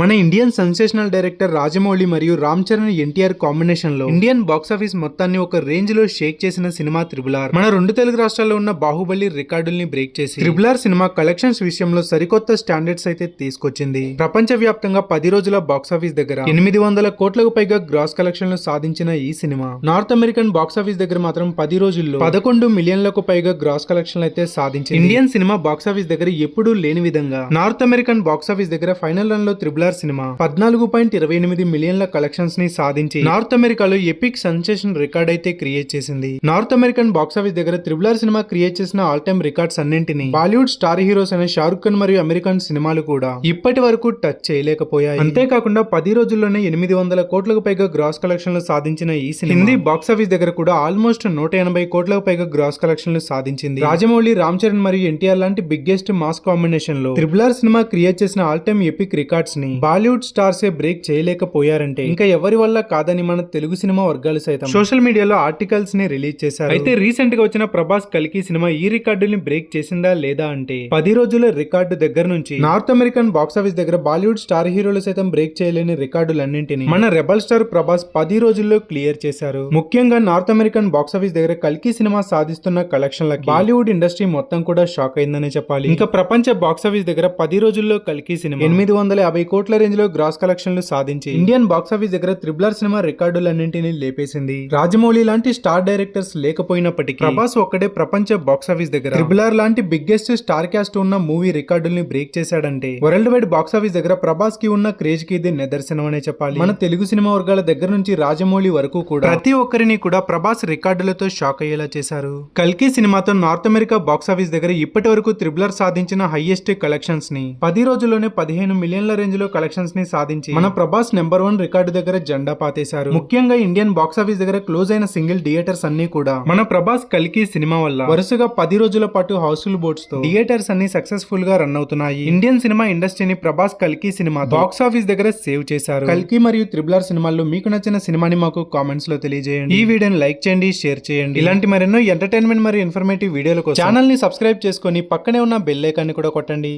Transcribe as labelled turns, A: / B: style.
A: మన Indian sensational director Rajamouli మరియు రామ్ చరణ్ ఎన్టీఆర్ కాంబినేషన్లో ఇండియన్ బాక్సాఫీస్ మొత్తాన్ని ఒక రేంజ్లో షేక్ చేసిన సినిమా త్రిబులార్ మన రెండు తెలుగు రాష్ట్రాల్లో ఉన్న బాహుబలి రికార్డుల్ని బ్రేక్ చేసి త్రిబులార్ సినిమా కలెక్షన్స్ విషయంలో సరికొత్త స్టాండర్డ్స్ అయితే తీసుకొచ్చింది. ప్రపంచ వ్యాప్తంగా పది రోజుల బాక్సాఫీస్ దగ్గర ఎనిమిది వందల కోట్లకు పైగా గ్రాస్ కలెక్షన్లు సాధించిన ఈ సినిమా. నార్త్ అమెరికన్ బాక్సాఫీస్ దగ్గర మాత్రం పది రోజుల్లో పదకొండు మిలియన్లకు పైగా గ్రాస్ కలెక్షన్లు అయితే సాధించింది. ఇండియన్ సినిమా బాక్సాఫీస్ దగ్గర ఎప్పుడూ లేని విధంగా నార్త్ అమెరికన్ బాక్సాఫీస్ దగ్గర ఫైనల్ రన్లో పాపులర్ సినిమా. పద్నాలుగు పాయింట్ ఇరవై ఎనిమిది మిలియన్ల కలెక్షన్స్ని సాధించి నార్త్ అమెరికాలో ఎపిక్ సెన్సేషన్ రికార్డ్ అయితే క్రియేట్ చేసింది. నార్త్ అమెరికన్ బాక్సాఫీస్ దగ్గర త్రిబులార్ సినిమా క్రియేట్ చేసిన ఆల్ టైమ్ రికార్డ్స్ అన్నింటినీ బాలీవుడ్ స్టార్ హీరోస్ అయిన షారుఖ్ ఖాన్ మరియు అమెరికన్ సినిమాలు కూడా ఇప్పటి వరకు టచ్ చేయలేకపోయాయి. అంతేకాకుండా పది రోజుల్లోనే ఎనిమిది వందల కోట్లకు పైగా గ్రాస్ కలెక్షన్లు సాధించిన ఈ సినిమా హిందీ బాక్సాఫీస్ దగ్గర కూడా ఆల్మోస్ట్ నూట ఎనభై కోట్లకు పైగా గ్రాస్ కలెక్షన్లు సాధించింది. రాజమౌళి రామ్ చరణ్ మరియు ఎన్టీఆర్ లాంటి బిగ్గెస్ట్ మాస్ కాంబినేషన్లో త్రిబులర్ సినిమా క్రియేట్ చేసిన ఆల్ టైమ్ ఎపిక్ రికార్డ్స్ని బాలీవుడ్ స్టార్స్ ఏ బ్రేక్ చేయలేకపోయారంటే ఇంకా ఎవరి వల్ల కాదని మన తెలుగు సినిమా వర్గాలు సైతం. సోషల్ మీడియాలో ఆర్టికల్స్ని రిలీజ్ చేశారు. అయితే రీసెంట్గా వచ్చిన ప్రభాస్ కల్కి సినిమా ఈ రికార్డుని బ్రేక్ చేసిందా లేదా అంటే పది రోజుల రికార్డు దగ్గర నుంచి నార్త్ అమెరికన్ బాక్సాఫీస్ దగ్గర బాలీవుడ్ స్టార్ హీరోలు సైతం బ్రేక్ చేయలేని రికార్డులన్నింటినీ మన రెబల్ స్టార్ ప్రభాస్ పది రోజుల్లో క్లియర్ చేశారు. ముఖ్యంగా నార్త్ అమెరికన్ బాక్సాఫీస్ దగ్గర కల్కి సినిమా సాధిస్తున్న కలెక్షన్లకి బాలీవుడ్ ఇండస్ట్రీ మొత్తం కూడా షాక్ అయిందనే చెప్పాలి. ఇంకా ప్రపంచ బాక్సాఫీస్ దగ్గర పది రోజుల్లో కల్కి సినిమా ఎనిమిది వందల యాభై కోట్ల రేంజ్లో గ్రాస్ కలెక్షన్లు సాధించి ఇండియన్ బాక్సాఫీస్ దగ్గర త్రిబులర్ సినిమా రికార్డులన్నింటినీ లేపేసింది. రాజమౌళి లాంటి స్టార్ డైరెక్టర్స్ లేకపోయినప్పటికీ ప్రభాస్ ఒక్కడే ప్రపంచ బాక్సాఫీస్ దగ్గర. త్రిబులర్ లాంటి బిగ్గెస్ట్ స్టార్ క్యాస్ట్ ఉన్న మూవీ రికార్డుల్ని బ్రేక్ చేశాడంటే వరల్డ్ వైడ్ బాక్సాఫీస్ దగ్గర ప్రభాస్కి ఉన్న క్రేజ్కి ఇది నిదర్శనం అనే చెప్పాలి. మన తెలుగు సినిమా వర్గాల దగ్గర నుంచి రాజమౌళి వరకు కూడా ప్రతి ఒక్కరిని కూడా ప్రభాస్ రికార్డులతో షాక్ అయ్యేలా చేశారు. కల్కి సినిమాతో నార్త్ అమెరికా బాక్సాఫీస్ దగ్గర ఇప్పటి వరకు త్రిబులర్ సాధించిన హైయెస్ట్ కలెక్షన్స్ని పది రోజుల్లోనే పదిహేను మిలియన్ల రేంజ్లో కలెక్షన్స్ని సాధించి మన ప్రభాస్ నెంబర్ వన్ రికార్డు దగ్గర జెండా పాతేశారు. ముఖ్యంగా ఇండియన్ బాక్సాఫీస్ దగ్గర క్లోజ్ అయిన సింగిల్ థియేటర్స్ అన్ని కూడా. మన ప్రభాస్ కల్కి సినిమా వల్ల వరుసగా పది రోజుల పాటు హౌస్ఫుల్ బోర్డ్స్తో థియేటర్స్ అన్ని సక్సెస్ఫుల్గా రన్ అవుతున్నాయి. ఇండియన్ సినిమా ఇండస్ట్రీని ప్రభాస్ కల్కి సినిమా బాక్స్ ఆఫీస్ దగ్గర సేవ్ చేశారు. కల్కి మరియు త్రిబులర్ సినిమాల్లో మీకు నచ్చిన సినిమాని మాకు కామెంట్స్లో తెలియజేయండి. ఈ వీడియోని లైక్ చేయండి షేర్ చేయండి. ఇలాంటి మరెన్నో ఎంటర్టైన్మెంట్ మరియు ఇన్ఫర్మేటివ్ వీడియోల కోసం ఛానల్ని సబ్స్క్రైబ్ చేసుకొని పక్కనే ఉన్న బెల్ ఐకాన్ని కూడా కొట్టండి.